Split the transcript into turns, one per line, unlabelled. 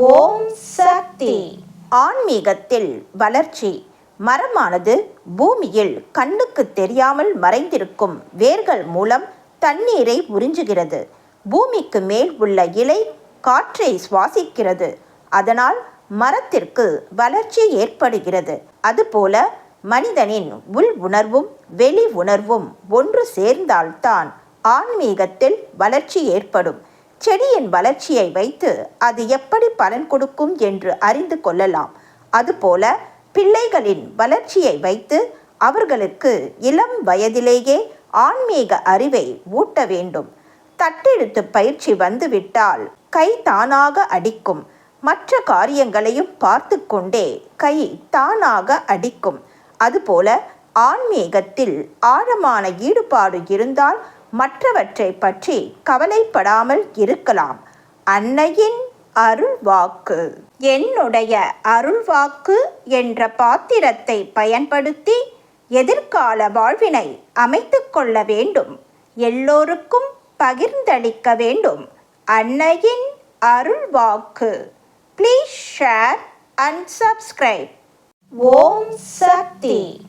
ஓம் சக்தி. ஆன்மீகத்தில் வளர்ச்சி. மரமானது பூமியில் கண்ணுக்கு தெரியாமல் மறைந்திருக்கும் வேர்கள் மூலம் தண்ணீரை உறிஞ்சுகிறது. பூமிக்கு மேல் உள்ள இலை காற்றை சுவாசிக்கிறது. அதனால் மரத்திற்கு வளர்ச்சி ஏற்படுகிறது. அதுபோல மனிதனின் உள் உணர்வும் வெளி உணர்வும் ஒன்று சேர்ந்தால்தான் ஆன்மீகத்தில் வளர்ச்சி ஏற்படும். செடியின் வளர்ச்சியை வைத்து அது எப்படி பலன் கொடுக்கும் என்று அறிந்து கொள்ளலாம். அதுபோல பிள்ளைகளின் வளர்ச்சியை வைத்து அவர்களுக்கு இளம் வயதிலேயே ஆன்மீக அறிவை ஊட்ட வேண்டும். தட்டெழுத்து பயிற்சி வந்துவிட்டால் கை தானாக அடிக்கும். மற்ற காரியங்களையும் பார்த்து கொண்டே கை தானாக அடிக்கும். அதுபோல ஆன்மீகத்தில் ஆழமான ஈடுபாடு இருந்தால் மற்றவற்றை பற்றி கவலைப்படாமல் இருக்கலாம். அன்னையின் அருள்வாக்கு. என்னுடைய அருள்வாக்கு என்ற பாத்திரத்தை பயன்படுத்தி எதிர்கால வாழ்வினை அமைத்து கொள்ள வேண்டும். எல்லோருக்கும் பகிர்ந்தளிக்க வேண்டும். அன்னையின் அருள்வாக்கு. Please share and subscribe Om Shakti.